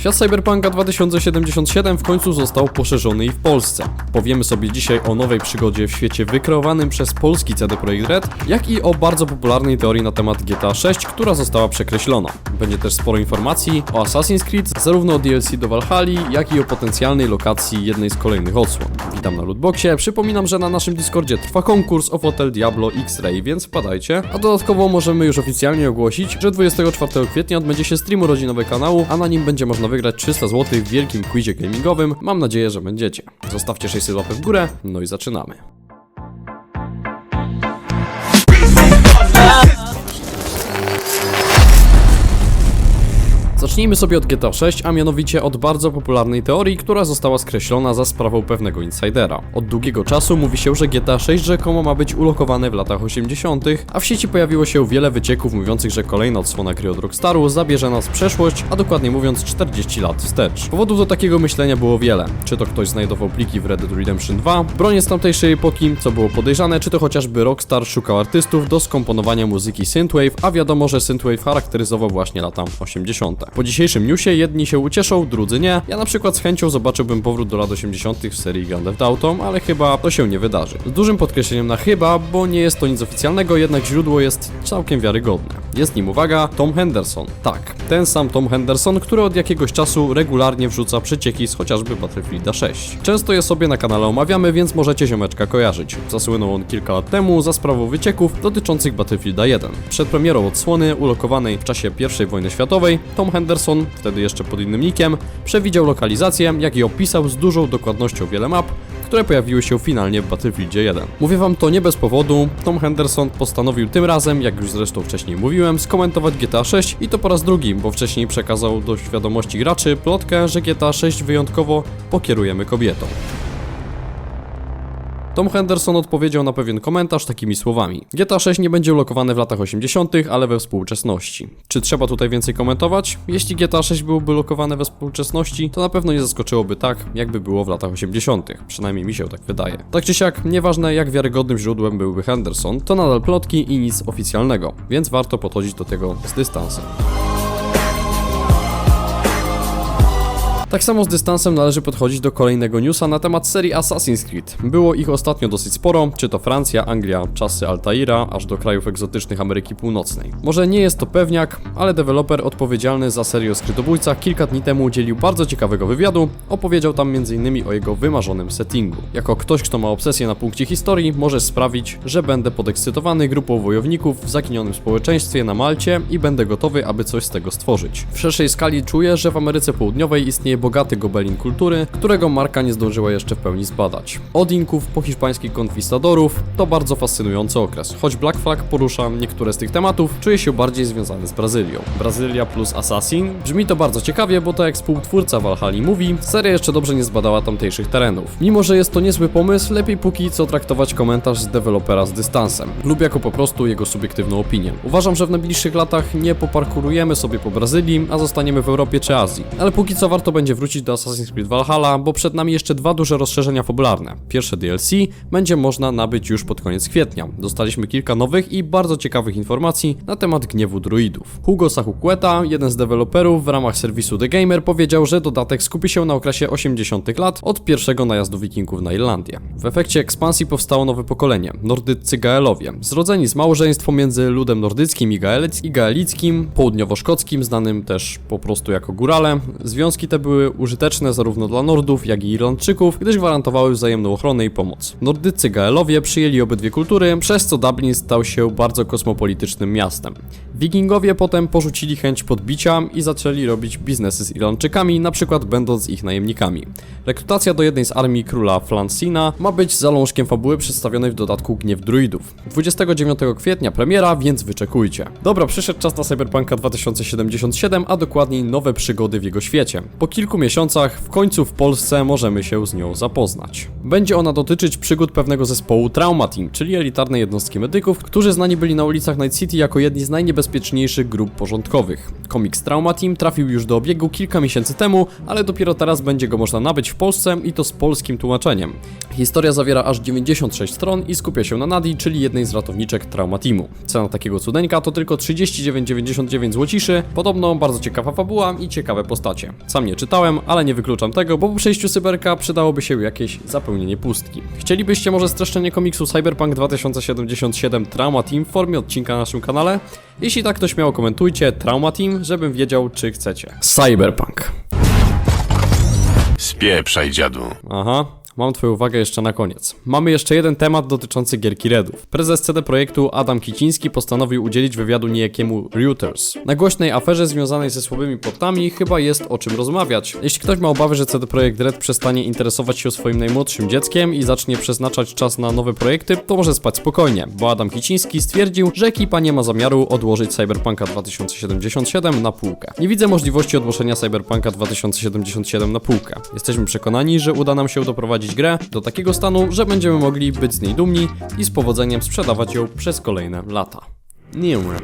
Świat Cyberpunka 2077 w końcu został poszerzony i w Polsce. Powiemy sobie dzisiaj o nowej przygodzie w świecie wykreowanym przez polski CD Projekt Red, jak i o bardzo popularnej teorii na temat GTA 6, która została przekreślona. Będzie też sporo informacji o Assassin's Creed, zarówno o DLC do Valhalla, jak i o potencjalnej lokacji jednej z kolejnych odsłon. Witam na Lootboxie, przypominam, że na naszym Discordzie trwa konkurs o fotel Diablo X-Ray, więc wpadajcie. A dodatkowo możemy już oficjalnie ogłosić, że 24 kwietnia odbędzie się stream urodzinowy kanału, a na nim będzie można wygrać 300 zł w wielkim quizie gamingowym. Mam nadzieję, że będziecie. Zostawcie 600 łapek w górę, no i zaczynamy. Zacznijmy sobie od GTA 6, a mianowicie od bardzo popularnej teorii, która została skreślona za sprawą pewnego insidera. Od długiego czasu mówi się, że GTA 6 rzekomo ma być ulokowane w latach 80., a w sieci pojawiło się wiele wycieków mówiących, że kolejna odsłona gry od Rockstaru zabierze nas w przeszłość, a dokładnie mówiąc 40 lat wstecz. Powodów do takiego myślenia było wiele. Czy to ktoś znajdował pliki w Red Dead Redemption 2, bronie z tamtejszej epoki, co było podejrzane, czy to chociażby Rockstar szukał artystów do skomponowania muzyki synthwave, a wiadomo, że synthwave charakteryzował właśnie lata 80. Po dzisiejszym newsie jedni się ucieszą, drudzy nie. Ja na przykład z chęcią zobaczyłbym powrót do lat 80. w serii Grand Theft Auto, ale chyba to się nie wydarzy. Z dużym podkreśleniem na chyba, bo nie jest to nic oficjalnego, jednak źródło jest całkiem wiarygodne. Jest nim, uwaga, Tom Henderson. Tak, ten sam Tom Henderson, który od jakiegoś czasu regularnie wrzuca przecieki z chociażby Battlefielda 6. Często je sobie na kanale omawiamy, więc możecie ziomeczka kojarzyć. Zasłynął on kilka lat temu za sprawą wycieków dotyczących Battlefielda 1. Przed premierą odsłony, ulokowanej w czasie I wojny światowej, Tom Henderson, wtedy jeszcze pod innym nickiem, przewidział lokalizację, jak i opisał z dużą dokładnością wiele map, które pojawiły się finalnie w Battlefieldzie 1. Mówię wam to nie bez powodu, Tom Henderson postanowił tym razem, jak już zresztą wcześniej mówiłem, skomentować GTA 6 i to po raz drugi, bo wcześniej przekazał do świadomości graczy plotkę, że GTA 6 wyjątkowo pokierujemy kobietą. Tom Henderson odpowiedział na pewien komentarz takimi słowami. GTA 6 nie będzie ulokowane w latach 80., ale we współczesności. Czy trzeba tutaj więcej komentować? Jeśli GTA 6 byłoby lokowane we współczesności, to na pewno nie zaskoczyłoby tak, jakby było w latach 80., przynajmniej mi się tak wydaje. Tak czy siak, nieważne jak wiarygodnym źródłem byłby Henderson, to nadal plotki i nic oficjalnego, więc warto podchodzić do tego z dystansem. Tak samo z dystansem należy podchodzić do kolejnego newsa na temat serii Assassin's Creed. Było ich ostatnio dosyć sporo, czy to Francja, Anglia, czasy Altaira, aż do krajów egzotycznych Ameryki Północnej. Może nie jest to pewniak, ale deweloper odpowiedzialny za serię o skrytobójcach kilka dni temu udzielił bardzo ciekawego wywiadu, opowiedział tam m.in. o jego wymarzonym settingu. Jako ktoś, kto ma obsesję na punkcie historii, może sprawić, że będę podekscytowany grupą wojowników w zaginionym społeczeństwie na Malcie i będę gotowy, aby coś z tego stworzyć. W szerszej skali czuję, że w Ameryce Południowej istnieje bogaty gobelin kultury, którego marka nie zdążyła jeszcze w pełni zbadać. Od Inków po hiszpańskich konkwistadorów to bardzo fascynujący okres. Choć Black Flag porusza niektóre z tych tematów, czuję się bardziej związany z Brazylią. Brazylia plus Assassin? Brzmi to bardzo ciekawie, bo to jak współtwórca Valhalla mówi, seria jeszcze dobrze nie zbadała tamtejszych terenów. Mimo, że jest to niezły pomysł, lepiej póki co traktować komentarz z dewelopera z dystansem, lub jako po prostu jego subiektywną opinię. Uważam, że w najbliższych latach nie poparkurujemy sobie po Brazylii, a zostaniemy w Europie czy Azji. Ale póki co warto będzie wrócić do Assassin's Creed Valhalla, bo przed nami jeszcze dwa duże rozszerzenia fabularne. Pierwsze DLC będzie można nabyć już pod koniec kwietnia. Dostaliśmy kilka nowych i bardzo ciekawych informacji na temat gniewu druidów. Hugo Sahuqueta, jeden z deweloperów w ramach serwisu The Gamer, powiedział, że dodatek skupi się na okresie 80 lat od pierwszego najazdu wikingów na Irlandię. W efekcie ekspansji powstało nowe pokolenie, nordyccy Gaelowie, zrodzeni z małżeństw pomiędzy ludem nordyckim i, gaelic- i gaelickim, południowo-szkockim, znanym też po prostu jako górale. Związki te były użyteczne zarówno dla Nordów, jak i Irlandczyków, gdyż gwarantowały wzajemną ochronę i pomoc. Nordycy Gaelowie przyjęli obydwie kultury, przez co Dublin stał się bardzo kosmopolitycznym miastem. Wikingowie potem porzucili chęć podbicia i zaczęli robić biznesy z Irlandczykami, na przykład będąc ich najemnikami. Rekrutacja do jednej z armii króla Flancina ma być zalążkiem fabuły przedstawionej w dodatku Gniew Druidów. 29 kwietnia premiera, więc wyczekujcie. Dobra, przyszedł czas na Cyberpunka 2077, a dokładniej nowe przygody w jego świecie. Po kilku miesiącach w końcu w Polsce możemy się z nią zapoznać. Będzie ona dotyczyć przygód pewnego zespołu Trauma Team, czyli elitarnej jednostki medyków, którzy znani byli na ulicach Night City jako jedni z najniebezpieczniejszych najbezpieczniejszych grup porządkowych. Komiks Trauma Team trafił już do obiegu kilka miesięcy temu, ale dopiero teraz będzie go można nabyć w Polsce i to z polskim tłumaczeniem. Historia zawiera aż 96 stron i skupia się na Nadi, czyli jednej z ratowniczek Trauma Teamu. Cena takiego cudeńka to tylko 39,99 złociszy, podobno bardzo ciekawa fabuła i ciekawe postacie. Sam nie czytałem, ale nie wykluczam tego, bo po przejściu Cyberka przydałoby się jakieś zapełnienie pustki. Chcielibyście może streszczenie komiksu Cyberpunk 2077 Trauma Team w formie odcinka na naszym kanale? Jeśli tak, to śmiało komentujcie Trauma Team, żebym wiedział, czy chcecie. Cyberpunk. Spieprzaj, dziadu. Aha, mam twoją uwagę jeszcze na koniec. Mamy jeszcze jeden temat dotyczący gierki Redów. Prezes CD Projektu Adam Kiciński postanowił udzielić wywiadu niejakiemu Reuters. Na głośnej aferze związanej ze słabymi portami chyba jest o czym rozmawiać. Jeśli ktoś ma obawy, że CD Projekt Red przestanie interesować się swoim najmłodszym dzieckiem i zacznie przeznaczać czas na nowe projekty, to może spać spokojnie, bo Adam Kiciński stwierdził, że ekipa nie ma zamiaru odłożyć Cyberpunka 2077 na półkę. Nie widzę możliwości odłożenia Cyberpunka 2077 na półkę. Jesteśmy przekonani, że uda nam się doprowadzić grę do takiego stanu, że będziemy mogli być z niej dumni i z powodzeniem sprzedawać ją przez kolejne lata. Nie umrę.